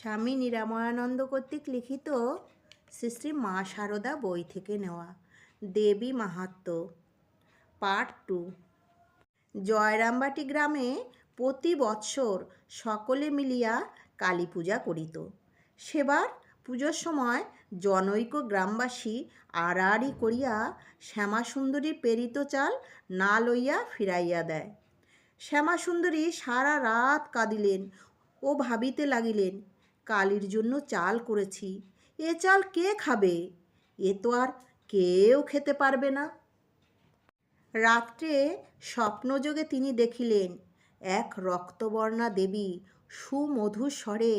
স্বামী নিরাময়ানন্দ কর্তৃক লিখিত শ্রী শ্রী মা সারদা বই থেকে নেওয়া। দেবী মাহাত্ম, পার্ট টু। জয়রামবাটি গ্রামে প্রতি বৎসর সকলে মিলিয়া কালী পূজা করিত। সেবার পুজোর সময় জনৈক গ্রামবাসী আড়াআড়ি করিয়া শ্যামাসুন্দরী প্রেরিত চাল না লইয়া ফিরাইয়া দেয়। শ্যামাসুন্দরী সারা রাত কাঁদিলেন ও ভাবিতে লাগিলেন কালীর জন্য চাল করেছি। এ চাল কে খাবে? এ তো আর কেউ খেতে পারবে না। রাত্রে স্বপ্নযোগে তিনি দেখিলেন, এক রক্তবর্ণা দেবী সুমধুর স্বরে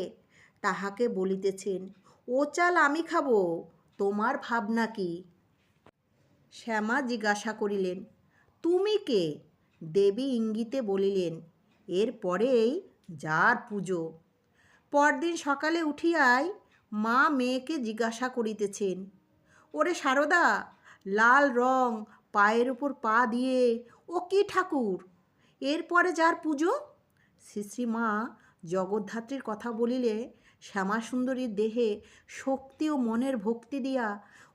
তাহাকে বলিতেছেন, ও চাল আমি খাব, তোমার ভাবনা কি? শ্যামা জিজ্ঞাসা করিলেন, তুমি কে? দেবী ইঙ্গিতে বলিলেন, এর পরেই যার পুজো। পরদিন সকালে উঠিয়াই মা মেয়েকে জিজ্ঞাসা করিতেছেন, ওরে সারদা, লাল রং পায়ের উপর পা দিয়ে ও কি ঠাকুর? এরপরে যার পুজো? শ্রী মা জগদ্ধাত্রীর কথা বলিলে শ্যামাসুন্দরীর দেহে শক্তি ও মনের ভক্তি দিয়া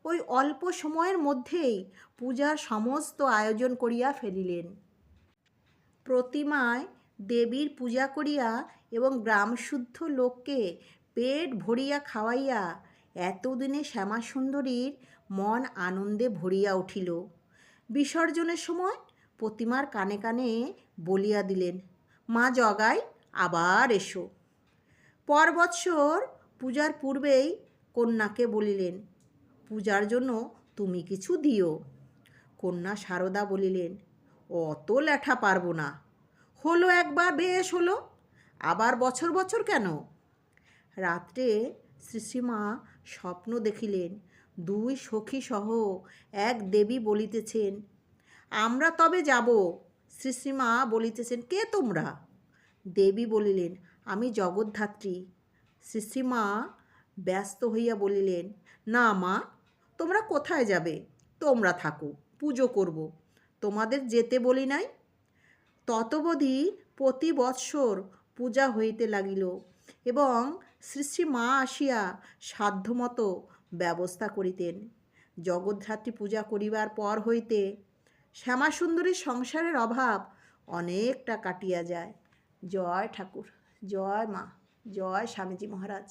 ওই অল্প সময়ের মধ্যেই পূজার সমস্ত আয়োজন করিয়া ফেলিলেন। প্রতিমায় দেবীর পূজা করিয়া এবং গ্রামশুদ্ধ লোককে পেট ভরিয়া খাওয়াইয়া এতদিনে শ্যামাসুন্দরীর মন আনন্দে ভরিয়া উঠিল। বিসর্জনের সময় প্রতিমার কানে কানে বলিয়া দিলেন, মা জগাই, আবার এসো। পর বৎসর পূজার পূর্বেই কন্যাকে বলিলেন, পূজার জন্য তুমি কিছু দিও। কন্যা সারদা বলিলেন, অত লেঠা পারব না। হলো একবার বেশ হলো আবার বছর বছর কেন? রাত্রে শ্রীশ্রীমা স্বপ্ন দেখিলেন, দুই সখী সহ এক দেবী বলিতেছেন, আমরা তবে যাব। শ্রীশ্রীমা বলিতেছেন, কে তোমরা? দেবী বলিলেন, আমি জগদ্ধাত্রী। শ্রীশ্রীমা ব্যস্ত হইয়া বলিলেন, না মা, তোমরা কোথায় যাবে? তোমরা থাকো, পুজো করব। তোমাদের যেতে বলি নাই? ততবধি প্রতি বৎসর পূজা হইতে লাগিল এবং শ্রী শ্রী মা আসিয়া সাধ্যমতো ব্যবস্থা করিতেন। জগদ্ধাত্রী পূজা করিবার পর হইতে শ্যামাসুন্দরীর সংসারের অভাব অনেকটা কাটিয়া যায়। জয় ঠাকুর, জয় মা, জয় স্বামীজি মহারাজ।